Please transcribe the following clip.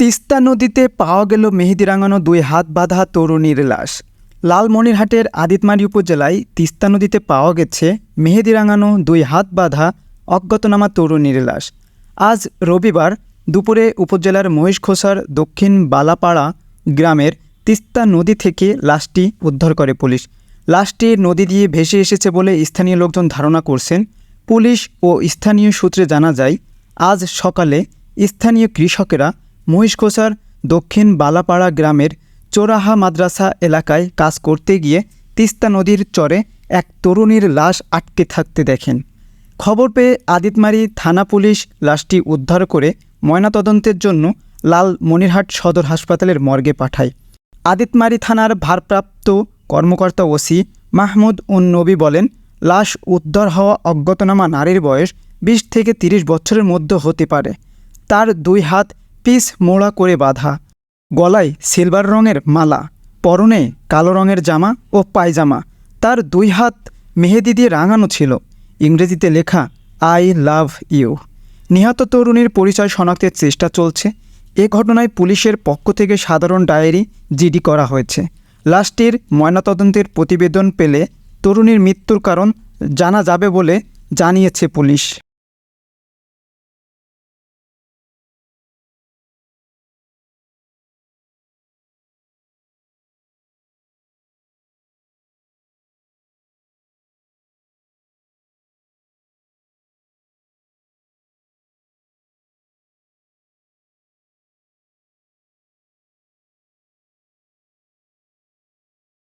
তিস্তা নদীতে পাওয়া গেল মেহেদি রাঙানো দুই হাত বাঁধা তরুণীর লাশ। লালমনিরহাটের আদিতমারি উপজেলায় তিস্তা নদীতে পাওয়া গেছে মেহেদি রাঙানো দুই হাত বাঁধা অজ্ঞাতনামা তরুণীর লাশ। আজ রবিবার দুপুরে উপজেলার মহিষখোসার দক্ষিণ বালাপাড়া গ্রামের তিস্তা নদী থেকে লাশটি উদ্ধার করে পুলিশ। লাশটি নদী দিয়ে ভেসে এসেছে বলে স্থানীয় লোকজন ধারণা করছেন। পুলিশ ও স্থানীয় সূত্রে জানা যায়, আজ সকালে স্থানীয় কৃষকেরা মহিষখোসার দক্ষিণ বালাপাড়া গ্রামের চোরাহা মাদ্রাসা এলাকায় কাজ করতে গিয়ে তিস্তা নদীর চরে এক তরুণীর লাশ আটকে থাকতে দেখেন। খবর পেয়ে আদিতমারি থানা পুলিশ লাশটি উদ্ধার করে ময়নাতদন্তের জন্য লাল মনিরহাট সদর হাসপাতালের মর্গে পাঠায়। আদিতমারি থানার ভারপ্রাপ্ত কর্মকর্তা ওসি মাহমুদ উন নবী বলেন, লাশ উদ্ধার হওয়া অজ্ঞাতনামা নারীর বয়স বিশ থেকে তিরিশ বছরের মধ্যে হতে পারে। তার দুই হাত পিস মোড়া করে বাঁধা। গলায় সিলভার রঙের মালা, পরনে কালো রঙের জামা ও পায়জামা। তার দুই হাত মেহেদি দিয়ে রাঙানো ছিল। ইংরেজিতে লেখা, আই লাভ ইউ। নিহত তরুণীর পরিচয় শনাক্তের চেষ্টা চলছে। এ ঘটনায় পুলিশের পক্ষ থেকে সাধারণ ডায়েরি জিডি করা হয়েছে। লাশটির ময়নাতদন্তের প্রতিবেদন পেলে তরুণীর মৃত্যুর কারণ জানা যাবে বলে জানিয়েছে পুলিশ।